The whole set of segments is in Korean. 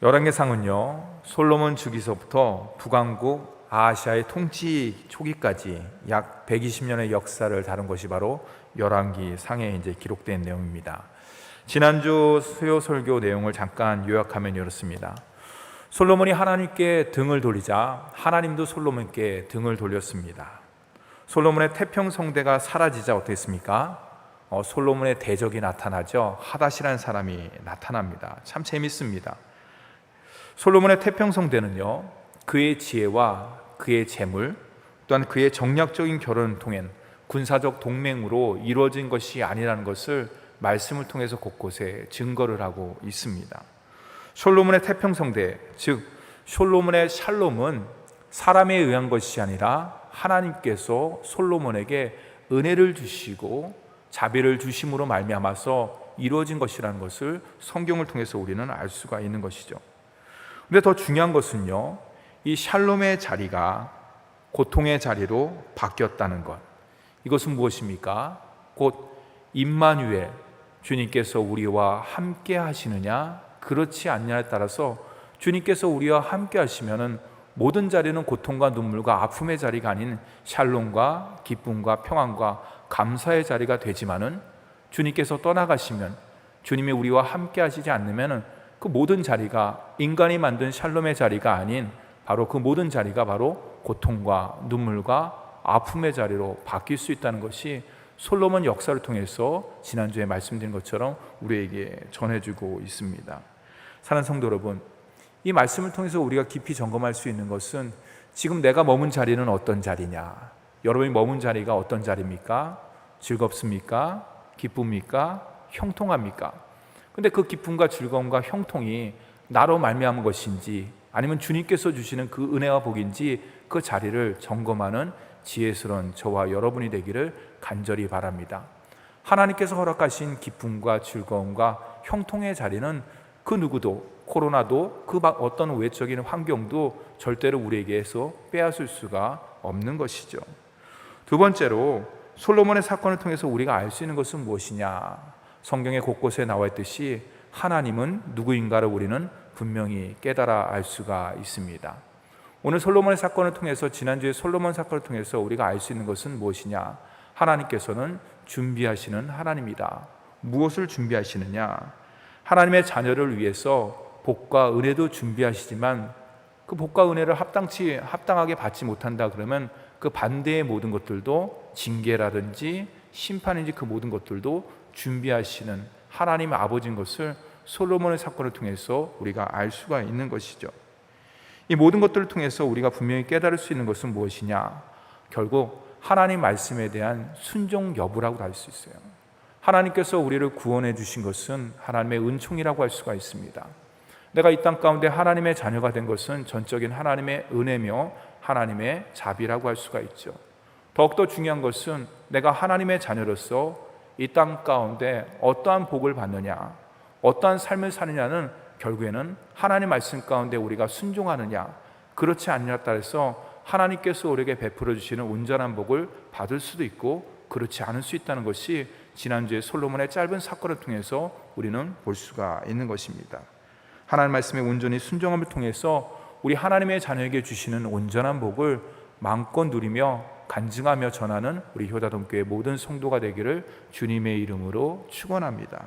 열왕기상은요 솔로몬 주기서부터 북왕국 아시아의 통치 초기까지 약 120년의 역사를 다룬 것이 바로 열왕기상에 이제 기록된 내용입니다. 지난주 수요 설교 내용을 잠깐 요약하면 이렇습니다. 솔로몬이 하나님께 등을 돌리자 하나님도 솔로몬께 등을 돌렸습니다. 솔로몬의 태평 성대가 사라지자 어땠습니까? 어, 솔로몬의 대적이 나타나죠. 하닷이라는 사람이 나타납니다. 참 재밌습니다. 솔로몬의 태평 성대는요. 그의 지혜와 그의 재물 또한 그의 정략적인 결혼 통엔 군사적 동맹으로 이루어진 것이 아니라는 것을 말씀을 통해서 곳곳에 증거를 하고 있습니다. 솔로몬의 태평성대, 즉 솔로몬의 샬롬은 사람에 의한 것이 아니라 하나님께서 솔로몬에게 은혜를 주시고 자비를 주심으로 말미암아서 이루어진 것이라는 것을 성경을 통해서 우리는 알 수가 있는 것이죠. 근데 더 중요한 것은요. 이 샬롬의 자리가 고통의 자리로 바뀌었다는 것. 이것은 무엇입니까? 곧 임마누엘 주님께서 우리와 함께 하시느냐 그렇지 않냐에 따라서 주님께서 우리와 함께 하시면은 모든 자리는 고통과 눈물과 아픔의 자리가 아닌 샬롬과 기쁨과 평안과 감사의 자리가 되지만은 주님께서 떠나가시면 주님이 우리와 함께 하시지 않으면은 그 모든 자리가 인간이 만든 샬롬의 자리가 아닌 바로 그 모든 자리가 바로 고통과 눈물과 아픔의 자리로 바뀔 수 있다는 것이 솔로몬 역사를 통해서 지난주에 말씀드린 것처럼 우리에게 전해주고 있습니다. 사랑하는 성도 여러분, 이 말씀을 통해서 우리가 깊이 점검할 수 있는 것은 지금 내가 머문 자리는 어떤 자리냐? 여러분이 머문 자리가 어떤 자리입니까? 즐겁습니까? 기쁩니까? 형통합니까? 근데 그 기쁨과 즐거움과 형통이 나로 말미암은 것인지 아니면 주님께서 주시는 그 은혜와 복인지 그 자리를 점검하는 지혜스러운 저와 여러분이 되기를 간절히 바랍니다. 하나님께서 허락하신 기쁨과 즐거움과 형통의 자리는 그 누구도 코로나도 그 어떤 외적인 환경도 절대로 우리에게서 빼앗을 수가 없는 것이죠. 두 번째로 솔로몬의 사건을 통해서 우리가 알 수 있는 것은 무엇이냐? 성경의 곳곳에 나와 있듯이 하나님은 누구인가를 우리는 분명히 깨달아 알 수가 있습니다. 오늘 솔로몬의 사건을 통해서 지난주에 솔로몬 사건을 통해서 우리가 알 수 있는 것은 무엇이냐? 하나님께서는 준비하시는 하나님이다. 무엇을 준비하시느냐? 하나님의 자녀를 위해서 복과 은혜도 준비하시지만 그 복과 은혜를 합당치 합당하게 받지 못한다 그러면 그 반대의 모든 것들도 징계라든지 심판인지 그 모든 것들도 준비하시는 하나님 아버지인 것을 솔로몬의 사건을 통해서 우리가 알 수가 있는 것이죠. 이 모든 것들을 통해서 우리가 분명히 깨달을 수 있는 것은 무엇이냐? 결국 하나님 말씀에 대한 순종 여부라고 할 수 있어요. 하나님께서 우리를 구원해 주신 것은 하나님의 은총이라고 할 수가 있습니다. 내가 이 땅 가운데 하나님의 자녀가 된 것은 전적인 하나님의 은혜며 하나님의 자비라고 할 수가 있죠. 더욱더 중요한 것은 내가 하나님의 자녀로서 이 땅 가운데 어떠한 복을 받느냐, 어떠한 삶을 사느냐는 결국에는 하나님 말씀 가운데 우리가 순종하느냐, 그렇지 않냐에 따라서 하나님께서 우리에게 베풀어 주시는 온전한 복을 받을 수도 있고 그렇지 않을 수 있다는 것이 지난주에 솔로몬의 짧은 사건을 통해서 우리는 볼 수가 있는 것입니다. 하나님 말씀에 온전히 순종함을 통해서 우리 하나님의 자녀에게 주시는 온전한 복을 마음껏 누리며 간증하며 전하는 우리 효다동교회 모든 성도가 되기를 주님의 이름으로 축원합니다.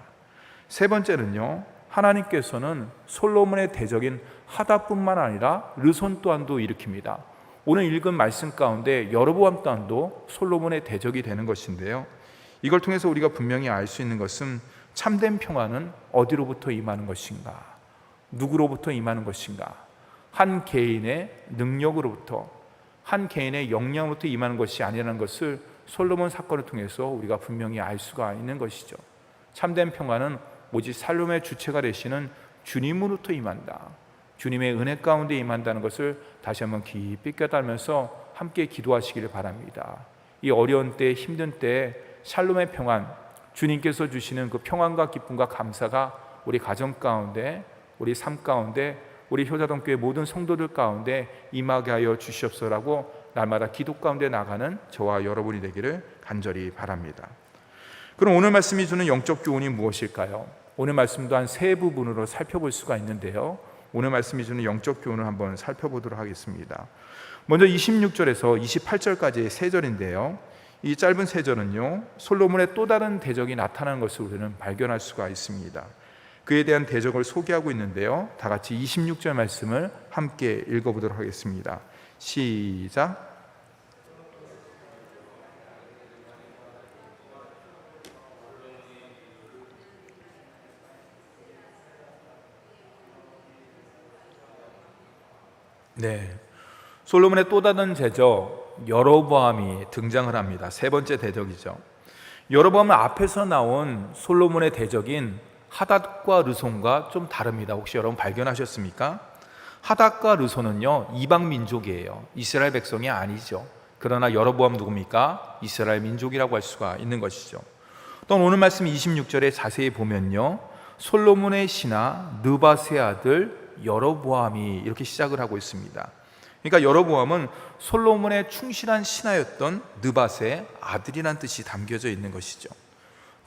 세 번째는요. 하나님께서는 솔로몬의 대적인 하다뿐만 아니라 르손 또한도 일으킵니다. 오늘 읽은 말씀 가운데 여로보암 또한도 솔로몬의 대적이 되는 것인데요. 이걸 통해서 우리가 분명히 알 수 있는 것은 참된 평화는 어디로부터 임하는 것인가? 누구로부터 임하는 것인가? 한 개인의 능력으로부터 한 개인의 역량으로부터 임하는 것이 아니라는 것을 솔로몬 사건을 통해서 우리가 분명히 알 수가 있는 것이죠. 참된 평화는 오직 살롬의 주체가 되시는 주님으로부터 임한다. 주님의 은혜 가운데 임한다는 것을 다시 한번 깊이 깨달으면서 함께 기도하시기를 바랍니다. 이 어려운 때, 힘든 때 샬롬의 평안, 주님께서 주시는 그 평안과 기쁨과 감사가 우리 가정 가운데, 우리 삶 가운데, 우리 효자동교회 모든 성도들 가운데 임하게 하여 주시옵소라고 날마다 기도 가운데 나가는 저와 여러분이 되기를 간절히 바랍니다. 그럼 오늘 말씀이 주는 영적 교훈이 무엇일까요? 오늘 말씀도 한 세 부분으로 살펴볼 수가 있는데요. 오늘 말씀이 주는 영적 교훈을 한번 살펴보도록 하겠습니다. 먼저 26절에서 28절까지의 세 절인데요. 이 짧은 세 절은요. 솔로몬의 또 다른 대적이 나타나는 것을 우리는 발견할 수가 있습니다. 그에 대한 대적을 소개하고 있는데요. 다 같이 26절 말씀을 함께 읽어보도록 하겠습니다. 시작. 네. 솔로몬의 또 다른 제적 여로보암이 등장을 합니다. 세 번째 대적이죠. 여로보암은 앞에서 나온 솔로몬의 대적인 하닷과 르손과 좀 다릅니다. 혹시 여러분 발견하셨습니까? 하닷과 르손은요 이방 민족이에요. 이스라엘 백성이 아니죠. 그러나 여로보암 누굽니까? 이스라엘 민족이라고 할 수가 있는 것이죠. 또 오늘 말씀 26절에 자세히 보면요. 솔로몬의 신하 느바세 아들 여로보암이 이렇게 시작을 하고 있습니다. 그러니까 여로보암은 솔로몬의 충실한 신하였던 느바세 아들이란 뜻이 담겨져 있는 것이죠.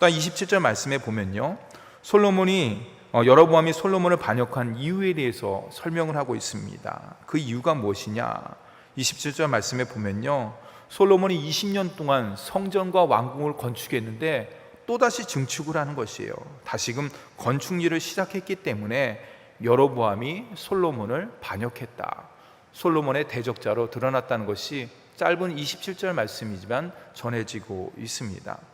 또 27절 말씀에 보면요. 솔로몬이 어, 여로보암이 솔로몬을 반역한 이유에 대해서 설명을 하고 있습니다. 그 이유가 무엇이냐? 27절 말씀에 보면요. 솔로몬이 20년 동안 성전과 왕궁을 건축했는데 또다시 증축을 하는 것이에요. 다시금 건축 일을 시작했기 때문에 여로보암이 솔로몬을 반역했다. 솔로몬의 대적자로 드러났다는 것이 짧은 27절 말씀이지만 전해지고 있습니다.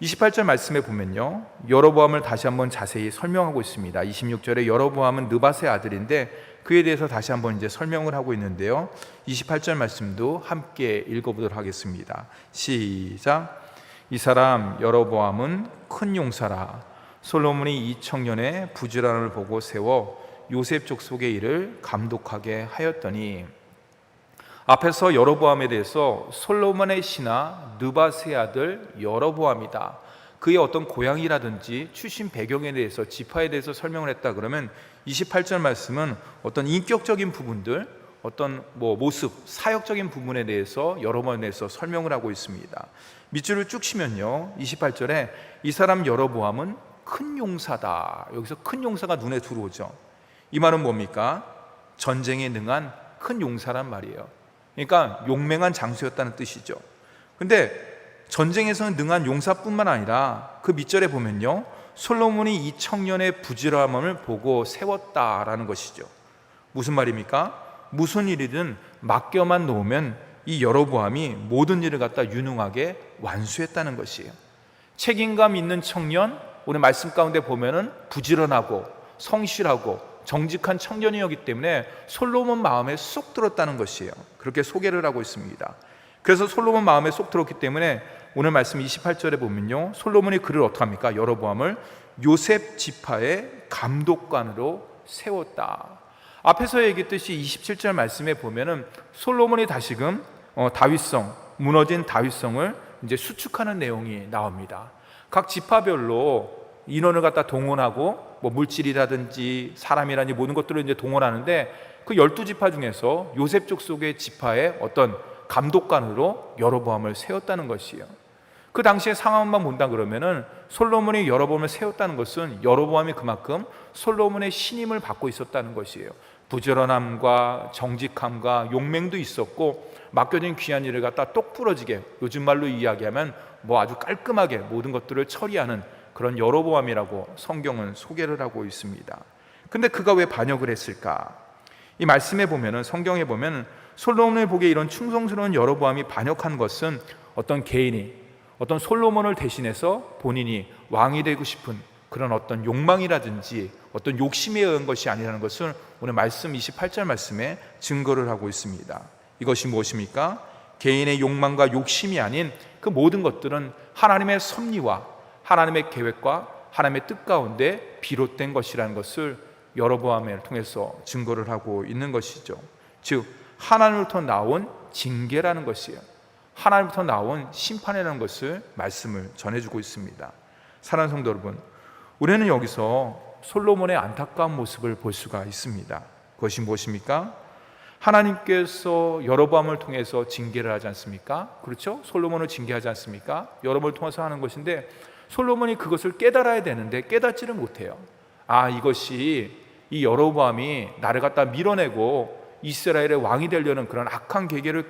28절 말씀에 보면요. 여로보암을 다시 한번 자세히 설명하고 있습니다. 26절에 여로보암은 느바세 아들인데 그에 대해서 다시 한번 이제 설명을 하고 있는데요. 28절 말씀도 함께 읽어보도록 하겠습니다. 시작. 이 사람 여로보암은 큰 용사라 솔로몬이 이 청년의 부지런함을 보고 세워 요셉 족속의 일을 감독하게 하였더니 앞에서 여로보암에 대해서 솔로몬의 신하 느바세 아들 여로보암이다. 그의 어떤 고향이라든지 출신 배경에 대해서 지파에 대해서 설명을 했다 그러면 28절 말씀은 어떤 인격적인 부분들, 어떤 뭐 모습, 사역적인 부분에 대해서 여러 번에 대해서 설명을 하고 있습니다. 밑줄을 쭉 치면요. 28절에 이 사람 여로보암은 큰 용사다. 여기서 큰 용사가 눈에 들어오죠. 이 말은 뭡니까? 전쟁에 능한 큰 용사란 말이에요. 그러니까 용맹한 장수였다는 뜻이죠. 근데 전쟁에서는 능한 용사뿐만 아니라 그 밑절에 보면요. 솔로몬이 이 청년의 부지런함을 보고 세웠다라는 것이죠. 무슨 말입니까? 무슨 일이든 맡겨만 놓으면 이 여로보암이 모든 일을 갖다 유능하게 완수했다는 것이에요. 책임감 있는 청년, 오늘 말씀 가운데 보면은 부지런하고 성실하고 정직한 청년이었기 때문에 솔로몬 마음에 쏙 들었다는 것이에요. 그렇게 소개를 하고 있습니다. 그래서 솔로몬 마음에 쏙 들었기 때문에 오늘 말씀 28절에 보면요. 솔로몬이 그를 어떻게 합니까? 여로보암을 요셉 지파의 감독관으로 세웠다. 앞에서 얘기했듯이 27절 말씀에 보면은 솔로몬이 다시금 어, 다윗성 무너진 다윗성을 이제 수축하는 내용이 나옵니다. 각 지파별로 인원을 갖다 동원하고 뭐 물질이라든지 사람이라든지 모든 것들을 이제 동원하는데 그 열두 지파 중에서 요셉 족 속의 지파의 어떤 감독관으로 여로보암을 세웠다는 것이에요. 그 당시의 상황만 본다 그러면은 솔로몬이 여로보암을 세웠다는 것은 여로보암이 그만큼 솔로몬의 신임을 받고 있었다는 것이에요. 부지런함과 정직함과 용맹도 있었고 맡겨진 귀한 일을 갖다 똑 부러지게 요즘 말로 이야기하면 뭐 아주 깔끔하게 모든 것들을 처리하는 그런 여로보암이라고 성경은 소개를 하고 있습니다. 근데 그가 왜 반역을 했을까? 이 말씀에 보면은 성경에 보면 솔로몬을 보기에 이런 충성스러운 여로보암이 반역한 것은 어떤 개인이 어떤 솔로몬을 대신해서 본인이 왕이 되고 싶은 그런 어떤 욕망이라든지 어떤 욕심에 의한 것이 아니라는 것을 오늘 말씀 28절 말씀에 증거를 하고 있습니다. 이것이 무엇입니까? 개인의 욕망과 욕심이 아닌 그 모든 것들은 하나님의 섭리와 하나님의 계획과 하나님의 뜻 가운데 비롯된 것이라는 것을 여러보암을 통해서 증거를 하고 있는 것이죠. 즉 하나님으로부터 나온 징계라는 것이에요. 하나님부터 나온 심판이라는 것을 말씀을 전해주고 있습니다. 사랑하는 성도 여러분, 우리는 여기서 솔로몬의 안타까운 모습을 볼 수가 있습니다. 그것이 무엇입니까? 하나님께서 여러밤을 통해서 징계를 하지 않습니까? 그렇죠? 솔로몬을 징계하지 않습니까? 여러밤을 통해서 하는 것인데 솔로몬이 그것을 깨달아야 되는데 깨닫지를 못해요. 아, 이것이 이 여로보암이 나를 갖다 밀어내고 이스라엘의 왕이 되려는 그런 악한 계계를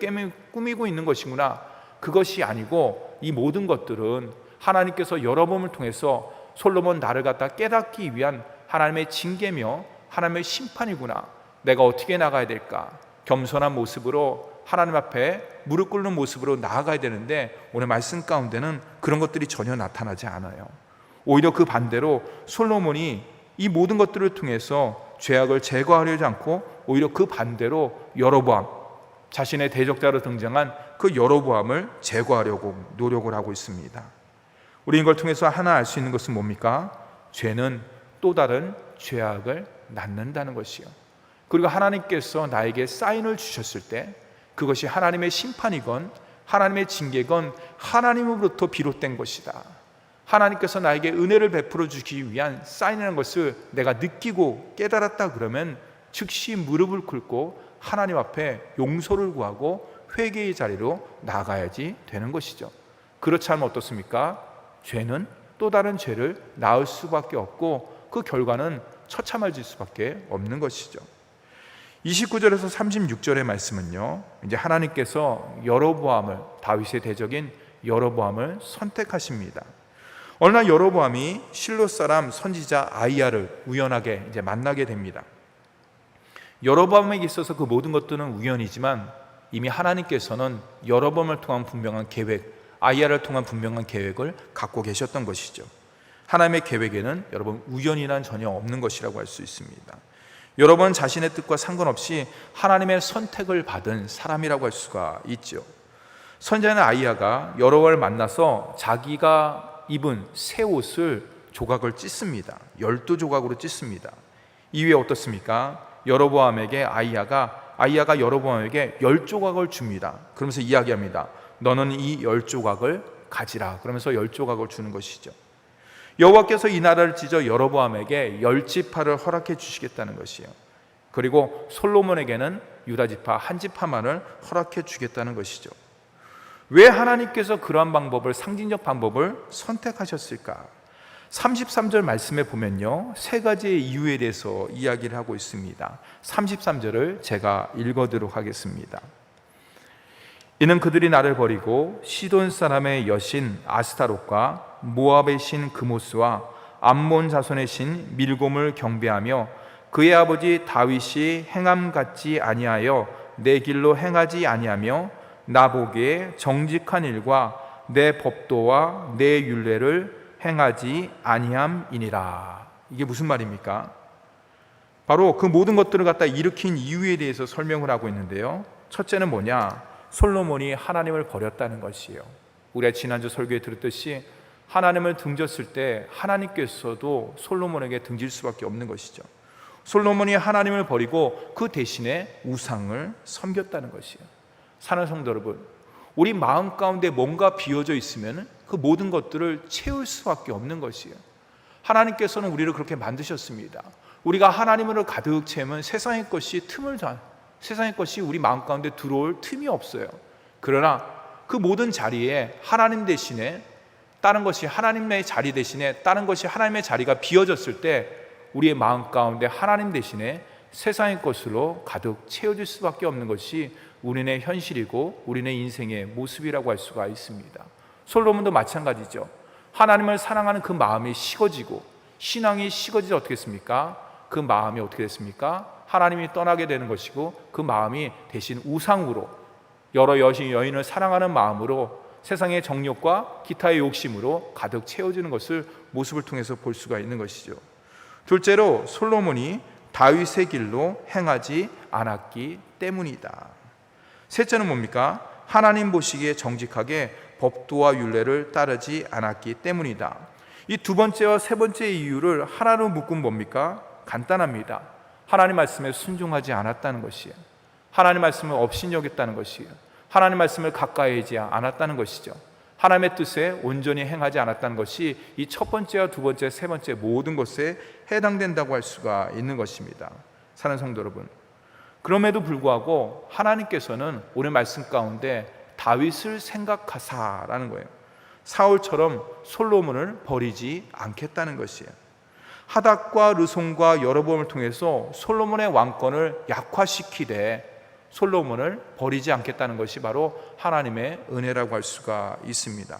꾸미고 있는 것이구나. 그것이 아니고 이 모든 것들은 하나님께서 여러분을 통해서 솔로몬 나를 갖다 깨닫기 위한 하나님의 징계며 하나님의 심판이구나. 내가 어떻게 나가야 될까? 겸손한 모습으로 하나님 앞에 무릎 꿇는 모습으로 나아가야 되는데 오늘 말씀 가운데는 그런 것들이 전혀 나타나지 않아요. 오히려 그 반대로 솔로몬이 이 모든 것들을 통해서 죄악을 제거하려지 않고 오히려 그 반대로 여로보암 자신의 대적자로 등장한 그 여로보암을 제거하려고 노력을 하고 있습니다. 우리 이걸 통해서 하나 알 수 있는 것은 뭡니까? 죄는 또 다른 죄악을 낳는다는 것이요. 그리고 하나님께서 나에게 사인을 주셨을 때 그것이 하나님의 심판이건 하나님의 징계건 하나님으로부터 비롯된 것이다. 하나님께서 나에게 은혜를 베풀어 주기 위한 사인이라는 것을 내가 느끼고 깨달았다 그러면 즉시 무릎을 꿇고 하나님 앞에 용서를 구하고 회개의 자리로 나가야지 되는 것이죠. 그렇지 않으면 어떻습니까? 죄는 또 다른 죄를 낳을 수밖에 없고 그 결과는 처참해질 수밖에 없는 것이죠. 29절에서 36절의 말씀은요. 이제 하나님께서 여로보암을 다윗의 대적인 여로보암을 선택하십니다. 어느 날 여로보암이 실로 사람 선지자 아이야를 우연하게 이제 만나게 됩니다. 여로보암에게 있어서 그 모든 것들은 우연이지만 이미 하나님께서는 여로보암을 통한 분명한 계획, 아이야를 통한 분명한 계획을 갖고 계셨던 것이죠. 하나님의 계획에는 여러분 우연이란 전혀 없는 것이라고 할 수 있습니다. 여러분 자신의 뜻과 상관없이 하나님의 선택을 받은 사람이라고 할 수가 있죠. 선자는 아이야가 여러 월 만나서 자기가 입은 새 옷을 조각을 찢습니다. 열두 조각으로 찢습니다. 이후에 어떻습니까? 여로보암에게 아이야가 아이야가 여로보암에게 열 조각을 줍니다. 그러면서 이야기합니다. 너는 이 열 조각을 가지라. 그러면서 열 조각을 주는 것이죠. 여호와께서 이 나라를 찢어 여로보암에게 열 지파를 허락해 주시겠다는 것이에요. 그리고 솔로몬에게는 유다 지파 한 지파만을 허락해 주겠다는 것이죠. 왜 하나님께서 그러한 방법을 상징적 방법을 선택하셨을까? 33절 말씀에 보면요. 세 가지의 이유에 대해서 이야기를 하고 있습니다. 33절을 제가 읽어 드리도록 하겠습니다. 이는 그들이 나를 버리고 시돈 사람의 여신 아스타롯과 모압의 신 그모스와 암몬 자손의 신 밀곰을 경배하며 그의 아버지 다윗이 행함 같지 아니하여 내 길로 행하지 아니하며 나 보기에 정직한 일과 내 법도와 내 율례를 행하지 아니함이니라. 이게 무슨 말입니까? 바로 그 모든 것들을 갖다 일으킨 이유에 대해서 설명을 하고 있는데요. 첫째는 뭐냐? 솔로몬이 하나님을 버렸다는 것이에요. 우리가 지난주 설교에 들었듯이 하나님을 등졌을 때 하나님께서도 솔로몬에게 등질 수밖에 없는 것이죠. 솔로몬이 하나님을 버리고 그 대신에 우상을 섬겼다는 것이에요. 사는 성도 여러분, 우리 마음 가운데 뭔가 비어져 있으면 그 모든 것들을 채울 수밖에 없는 것이에요. 하나님께서는 우리를 그렇게 만드셨습니다. 우리가 하나님으로 가득 채우면 세상의 것이 틈을 다 세상의 것이 우리 마음 가운데 들어올 틈이 없어요. 그러나 그 모든 자리에 하나님 대신에 다른 것이 하나님의 자리 대신에 다른 것이 하나님의 자리가 비어졌을 때 우리의 마음 가운데 하나님 대신에 세상의 것으로 가득 채워질 수밖에 없는 것이 우리네 현실이고 우리네 인생의 모습이라고 할 수가 있습니다. 솔로몬도 마찬가지죠. 하나님을 사랑하는 그 마음이 식어지고 신앙이 식어지지 어떻게 했습니까? 그 마음이 어떻게 됐습니까? 하나님이 떠나게 되는 것이고 그 마음이 대신 우상으로 여러 여신 여인을 사랑하는 마음으로 세상의 정욕과 기타의 욕심으로 가득 채워지는 것을 모습을 통해서 볼 수가 있는 것이죠. 둘째로 솔로몬이 다윗의 길로 행하지 않았기 때문이다. 셋째는 뭡니까? 하나님 보시기에 정직하게 법도와 율례를 따르지 않았기 때문이다. 이 두 번째와 세 번째 이유를 하나로 묶으면 뭡니까? 간단합니다. 하나님 말씀에 순종하지 않았다는 것이에요. 하나님 말씀을 업신여겼다는 것이에요. 하나님 말씀을 가까이지 않았다는 것이죠. 하나님의 뜻에 온전히 행하지 않았다는 것이 이 첫 번째와 두 번째, 세 번째 모든 것에 해당된다고 할 수가 있는 것입니다. 사는 성도 여러분. 그럼에도 불구하고 하나님께서는 오늘 말씀 가운데 다윗을 생각하사라는 거예요. 사울처럼 솔로몬을 버리지 않겠다는 것이에요. 하닥과 르손과 여로보암을 통해서 솔로몬의 왕권을 약화시키되 솔로몬을 버리지 않겠다는 것이 바로 하나님의 은혜라고 할 수가 있습니다.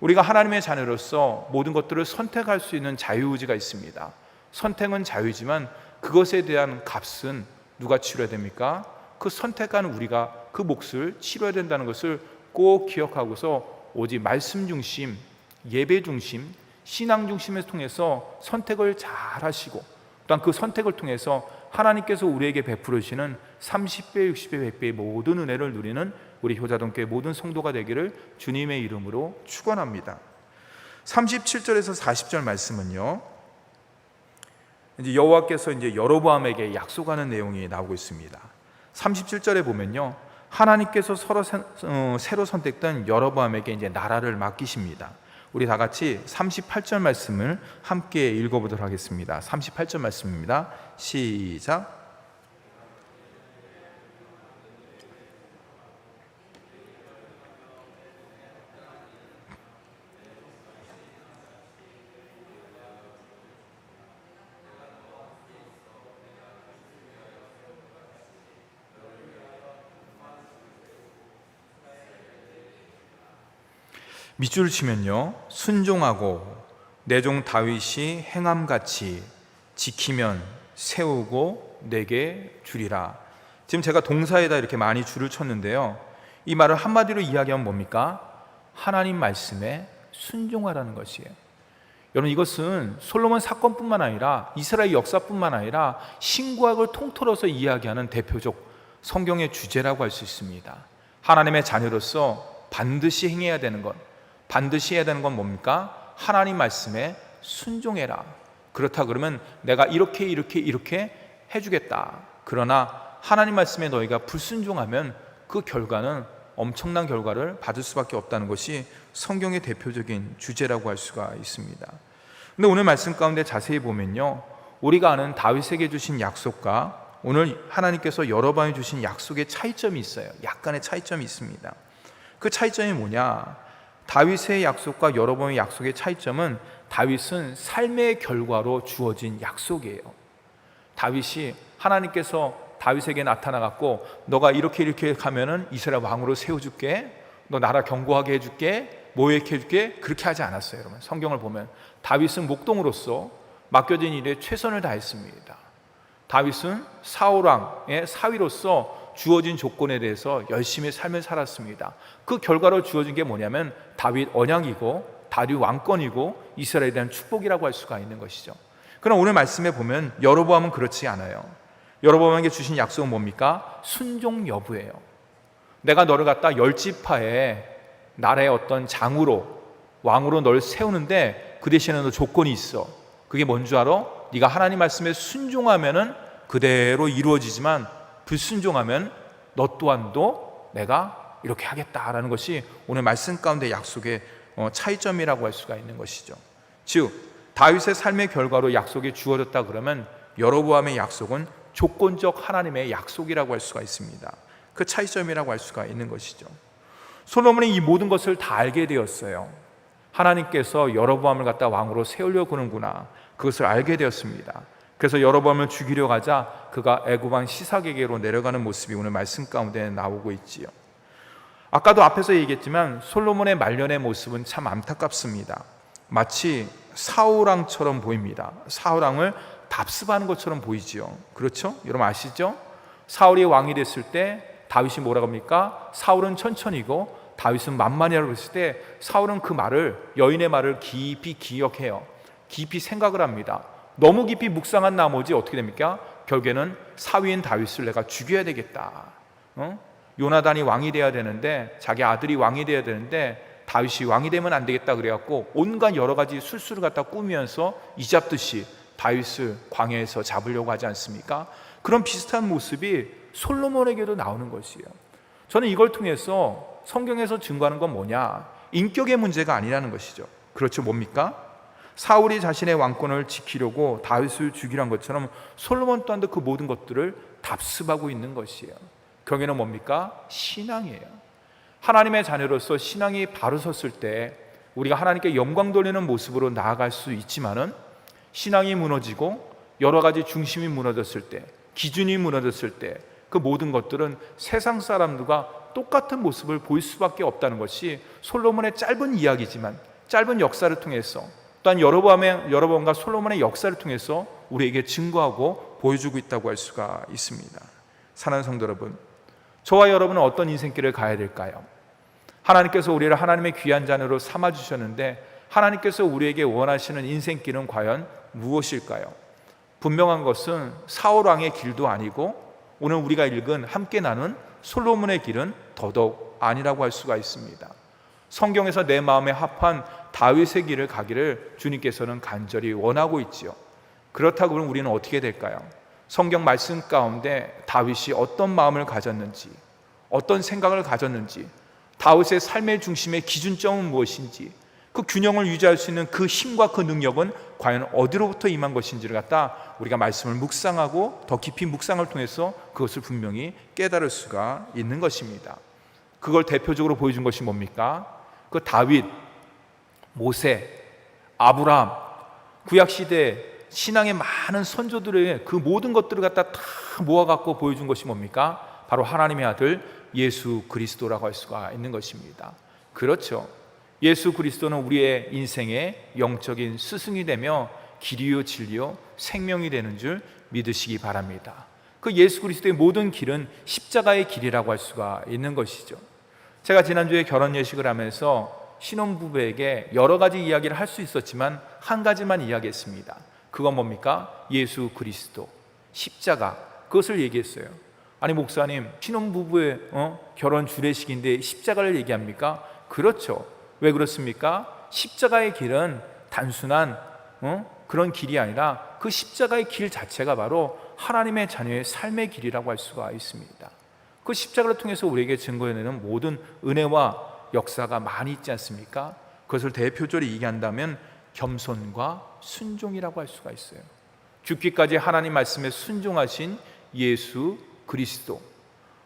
우리가 하나님의 자녀로서 모든 것들을 선택할 수 있는 자유의지가 있습니다. 선택은 자유지만 그것에 대한 값은 누가 치러야 됩니까? 그 선택한 우리가 그 몫을 치러야 된다는 것을 꼭 기억하고서 오직 말씀 중심, 예배 중심, 신앙 중심을 통해서 선택을 잘 하시고 또한 그 선택을 통해서 하나님께서 우리에게 베풀어 주시는 30배, 60배, 100배의 모든 은혜를 누리는 우리 효자동교회 모든 성도가 되기를 주님의 이름으로 축원합니다. 37절에서 40절 말씀은요. 이제 여호와께서 이제 여로보암에게 약속하는 내용이 나오고 있습니다. 37절에 보면요. 하나님께서 서로 새, 어, 새로 선택된 여로보암에게 이제 나라를 맡기십니다. 우리 다 같이 38절 말씀을 함께 읽어보도록 하겠습니다. 38절 말씀입니다. 시작. 밑줄을 치면요. 순종하고 내 종 다윗이 행함같이 지키면 세우고 내게 주리라. 지금 제가 동사에다 이렇게 많이 줄을 쳤는데요. 이 말을 한마디로 이야기하면 뭡니까? 하나님 말씀에 순종하라는 것이에요. 여러분 이것은 솔로몬 사건뿐만 아니라 이스라엘 역사뿐만 아니라 신구약을 통틀어서 이야기하는 대표적 성경의 주제라고 할 수 있습니다. 하나님의 자녀로서 반드시 행해야 되는 것, 반드시 해야 되는 건 뭡니까? 하나님 말씀에 순종해라. 그렇다 그러면 내가 이렇게 이렇게 이렇게 해주겠다. 그러나 하나님 말씀에 너희가 불순종하면 그 결과는 엄청난 결과를 받을 수밖에 없다는 것이 성경의 대표적인 주제라고 할 수가 있습니다. 근데 오늘 말씀 가운데 자세히 보면요. 우리가 아는 다윗에게 주신 약속과 오늘 하나님께서 여러 번에 주신 약속의 차이점이 있어요. 약간의 차이점이 있습니다. 그 차이점이 뭐냐? 다윗의 약속과 여러번의 약속의 차이점은 다윗은 삶의 결과로 주어진 약속이에요. 다윗이 하나님께서 다윗에게 나타나 갖고 너가 이렇게 이렇게 하면은 이스라엘 왕으로 세워 줄게. 너 나라 견고하게 해 줄게. 모욕해 줄게. 그렇게 하지 않았어요, 여러분. 성경을 보면 다윗은 목동으로서 맡겨진 일에 최선을 다했습니다. 다윗은 사울 왕의 사위로서 주어진 조건에 대해서 열심히 삶을 살았습니다. 그 결과로 주어진 게 뭐냐면 다윗 언약이고 다윗 왕권이고 이스라엘에 대한 축복이라고 할 수가 있는 것이죠. 그럼 오늘 말씀에 보면 여로보암은 그렇지 않아요. 여로보암에게 주신 약속은 뭡니까? 순종 여부예요. 내가 너를 갖다 열지파에 나라의 어떤 장으로 왕으로 널 세우는데 그 대신에 너 조건이 있어. 그게 뭔 줄 알아? 네가 하나님 말씀에 순종하면은 그대로 이루어지지만 불순종하면 너 또한도 내가 이렇게 하겠다라는 것이 오늘 말씀 가운데 약속의 어, 차이점이라고 할 수가 있는 것이죠. 즉 다윗의 삶의 결과로 약속이 주어졌다 그러면 여로보암의 약속은 조건적 하나님의 약속이라고 할 수가 있습니다. 그 차이점이라고 할 수가 있는 것이죠. 솔로몬이 이 모든 것을 다 알게 되었어요. 하나님께서 여로보암을 갖다 왕으로 세우려고 하는구나. 그것을 알게 되었습니다. 그래서 여로보암을 죽이려 가자 그가 애굽 왕 시삭에게로 내려가는 모습이 오늘 말씀 가운데 나오고 있지요. 아까도 앞에서 얘기했지만 솔로몬의 말년의 모습은 참 안타깝습니다. 마치 사우랑처럼 보입니다. 사우랑을 답습하는 것처럼 보이지요. 그렇죠? 여러분 아시죠? 사울이 왕이 됐을 때 다윗이 뭐라고 합니까? 사울은 천천히고 다윗은 만만이라고 했을 때 사울은 그 말을 여인의 말을 깊이 기억해요. 깊이 생각을 합니다. 너무 깊이 묵상한 나머지 어떻게 됩니까? 결국에는 사위인 다윗을 내가 죽여야 되겠다. 어? 요나단이 왕이 돼야 되는데 자기 아들이 왕이 돼야 되는데 다윗이 왕이 되면 안 되겠다 그래갖고 온갖 여러 가지 술수를 갖다 꾸미면서 이잡듯이 다윗을 광야에서 잡으려고 하지 않습니까? 그런 비슷한 모습이 솔로몬에게도 나오는 것이에요. 저는 이걸 통해서 성경에서 증거하는 건 뭐냐? 인격의 문제가 아니라는 것이죠. 그렇죠. 뭡니까? 사울이 자신의 왕권을 지키려고 다윗을 죽이란 것처럼 솔로몬 또한도 그 모든 것들을 답습하고 있는 것이에요. 경계는 뭡니까? 신앙이에요. 하나님의 자녀로서 신앙이 바로 섰을 때 우리가 하나님께 영광 돌리는 모습으로 나아갈 수 있지만은 신앙이 무너지고 여러 가지 중심이 무너졌을 때, 기준이 무너졌을 때, 그 모든 것들은 세상 사람들과 똑같은 모습을 보일 수밖에 없다는 것이 솔로몬의 짧은 이야기지만 짧은 역사를 통해서 또한 여로보암의 여로보암과 솔로몬의 역사를 통해서 우리에게 증거하고 보여주고 있다고 할 수가 있습니다. 사랑하는 성도 여러분, 저와 여러분은 어떤 인생길을 가야 될까요? 하나님께서 우리를 하나님의 귀한 자녀로 삼아 주셨는데 하나님께서 우리에게 원하시는 인생길은 과연 무엇일까요? 분명한 것은 사울 왕의 길도 아니고 오늘 우리가 읽은 함께 나눈 솔로몬의 길은 더더욱 아니라고 할 수가 있습니다. 성경에서 내 마음에 합한 다윗의 길을 가기를 주님께서는 간절히 원하고 있지요. 그렇다고 그럼 우리는 어떻게 될까요? 성경 말씀 가운데 다윗이 어떤 마음을 가졌는지, 어떤 생각을 가졌는지, 다윗의 삶의 중심의 기준점은 무엇인지, 그 균형을 유지할 수 있는 그 힘과 그 능력은 과연 어디로부터 임한 것인지를 갖다 우리가 말씀을 묵상하고 더 깊이 묵상을 통해서 그것을 분명히 깨달을 수가 있는 것입니다. 그걸 대표적으로 보여준 것이 뭡니까? 그 다윗, 모세, 아브라함, 구약 시대 신앙의 많은 선조들의 그 모든 것들을 갖다 다 모아갖고 보여준 것이 뭡니까? 바로 하나님의 아들 예수 그리스도라고 할 수가 있는 것입니다. 그렇죠. 예수 그리스도는 우리의 인생의 영적인 스승이 되며 길이요 진리요 생명이 되는 줄 믿으시기 바랍니다. 그 예수 그리스도의 모든 길은 십자가의 길이라고 할 수가 있는 것이죠. 제가 지난주에 결혼 예식을 하면서 신혼부부에게 여러 가지 이야기를 할 수 있었지만 한 가지만 이야기했습니다. 그건 뭡니까? 예수 그리스도 십자가 그것을 얘기했어요. 아니 목사님 신혼부부의 어? 결혼 주례식인데 십자가를 얘기합니까? 그렇죠. 왜 그렇습니까? 십자가의 길은 단순한 어? 그런 길이 아니라 그 십자가의 길 자체가 바로 하나님의 자녀의 삶의 길이라고 할 수가 있습니다. 그 십자가를 통해서 우리에게 증거해내는 모든 은혜와 역사가 많이 있지 않습니까? 그것을 대표적으로 얘기한다면 겸손과 순종이라고 할 수가 있어요. 죽기까지 하나님 말씀에 순종하신 예수 그리스도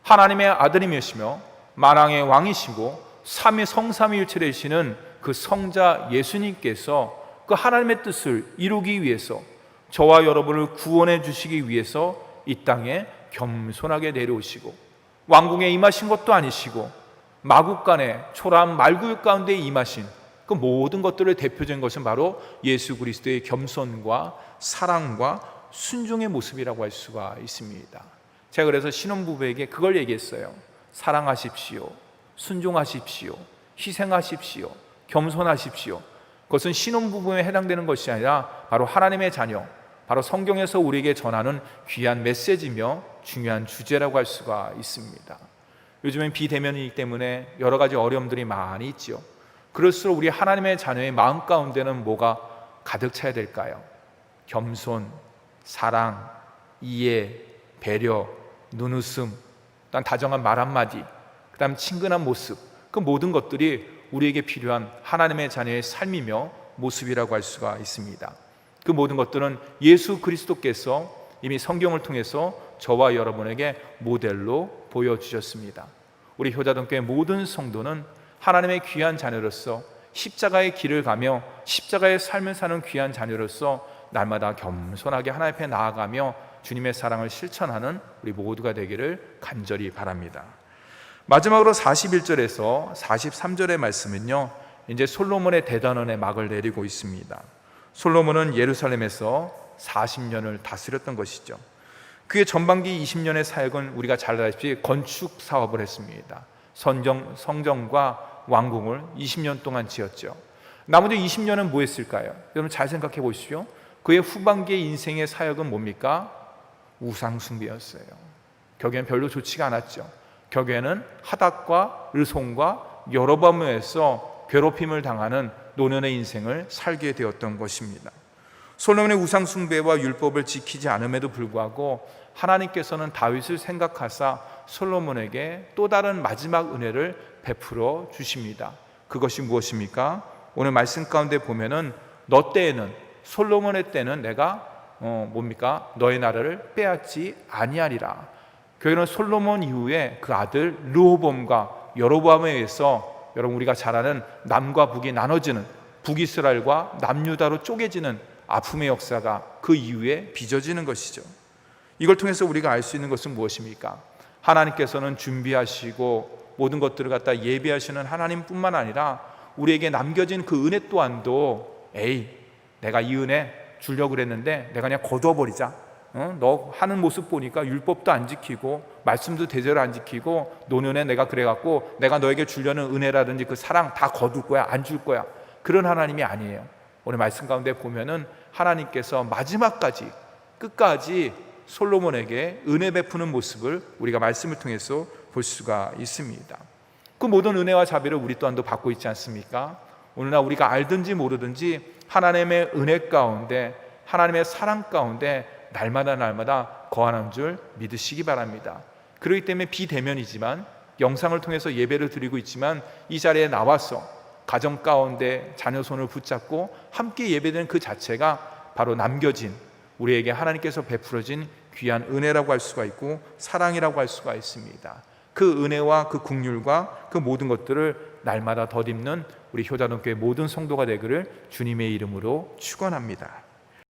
하나님의 아들이시며 만왕의 왕이시고 삼위 성삼위일체 되시는 그 성자 예수님께서 그 하나님의 뜻을 이루기 위해서 저와 여러분을 구원해 주시기 위해서 이 땅에 겸손하게 내려오시고 왕궁에 임하신 것도 아니시고 마국간에 초라한 말구육 가운데 임하신 그 모든 것들을 대표적인 것은 바로 예수 그리스도의 겸손과 사랑과 순종의 모습이라고 할 수가 있습니다. 제가 그래서 신혼부부에게 그걸 얘기했어요. 사랑하십시오. 순종하십시오. 희생하십시오. 겸손하십시오. 그것은 신혼부부에 해당되는 것이 아니라 바로 하나님의 자녀, 바로 성경에서 우리에게 전하는 귀한 메시지며 중요한 주제라고 할 수가 있습니다. 요즘엔 비대면이기 때문에 여러 가지 어려움들이 많이 있죠. 그럴수록 우리 하나님의 자녀의 마음 가운데는 뭐가 가득 차야 될까요? 겸손, 사랑, 이해, 배려, 눈웃음, 또 다정한 말 한마디, 그 다음 친근한 모습, 그 모든 것들이 우리에게 필요한 하나님의 자녀의 삶이며 모습이라고 할 수가 있습니다. 그 모든 것들은 예수 그리스도께서 이미 성경을 통해서 저와 여러분에게 모델로 보여주셨습니다. 우리 효자동교회 모든 성도는 하나님의 귀한 자녀로서 십자가의 길을 가며 십자가의 삶을 사는 귀한 자녀로서 날마다 겸손하게 하나님 앞에 나아가며 주님의 사랑을 실천하는 우리 모두가 되기를 간절히 바랍니다. 마지막으로 41절에서 43절의 말씀은요. 이제 솔로몬의 대단원의 막을 내리고 있습니다. 솔로몬은 예루살렘에서 40년을 다스렸던 것이죠. 그의 전반기 20년의 사역은 우리가 잘 알다시피 건축 사업을 했습니다. 선정, 성정과 왕궁을 20년 동안 지었죠. 나머지 20년은 뭐 했을까요? 여러분 잘 생각해 보십시오. 그의 후반기의 인생의 사역은 뭡니까? 우상숭배였어요. 격엔 별로 좋지가 않았죠. 격에는 하닥과 을송과 여러 범에서 괴롭힘을 당하는 노년의 인생을 살게 되었던 것입니다. 솔로몬의 우상 숭배와 율법을 지키지 않음에도 불구하고 하나님께서는 다윗을 생각하사 솔로몬에게 또 다른 마지막 은혜를 베풀어 주십니다. 그것이 무엇입니까? 오늘 말씀 가운데 보면은 너 때에는 솔로몬의 때는 내가 어 뭡니까? 너의 나라를 빼앗지 아니하리라. 교회는 솔로몬 이후에 그 아들 르호봄과 여로보암에 의해서 여러분 우리가 잘 아는 남과 북이 나눠지는 북이스라엘과 남유다로 쪼개지는 아픔의 역사가 그 이후에 빚어지는 것이죠. 이걸 통해서 우리가 알 수 있는 것은 무엇입니까? 하나님께서는 준비하시고 모든 것들을 갖다 예비하시는 하나님뿐만 아니라 우리에게 남겨진 그 은혜 또한도 에이 내가 이 은혜 주려고 그랬는데 내가 그냥 거둬버리자 어? 너 하는 모습 보니까 율법도 안 지키고 말씀도 제대로 안 지키고 노년에 내가 그래갖고 내가 너에게 주려는 은혜라든지 그 사랑 다 거둘 거야 안 줄 거야 그런 하나님이 아니에요 오늘 말씀 가운데 보면은 하나님께서 마지막까지 끝까지 솔로몬에게 은혜 베푸는 모습을 우리가 말씀을 통해서 볼 수가 있습니다. 그 모든 은혜와 자비를 우리 또한도 받고 있지 않습니까? 오늘날 우리가 알든지 모르든지 하나님의 은혜 가운데 하나님의 사랑 가운데 날마다 날마다 거하는 줄 믿으시기 바랍니다. 그렇기 때문에 비대면이지만 영상을 통해서 예배를 드리고 있지만 이 자리에 나와서 가정 가운데 자녀 손을 붙잡고 함께 예배드리는 그 자체가 바로 남겨진 우리에게 하나님께서 베풀어진 귀한 은혜라고 할 수가 있고 사랑이라고 할 수가 있습니다. 그 은혜와 그 국률과 그 모든 것들을 날마다 덧입는 우리 효자동교회 모든 성도가 되기를 주님의 이름으로 축원합니다.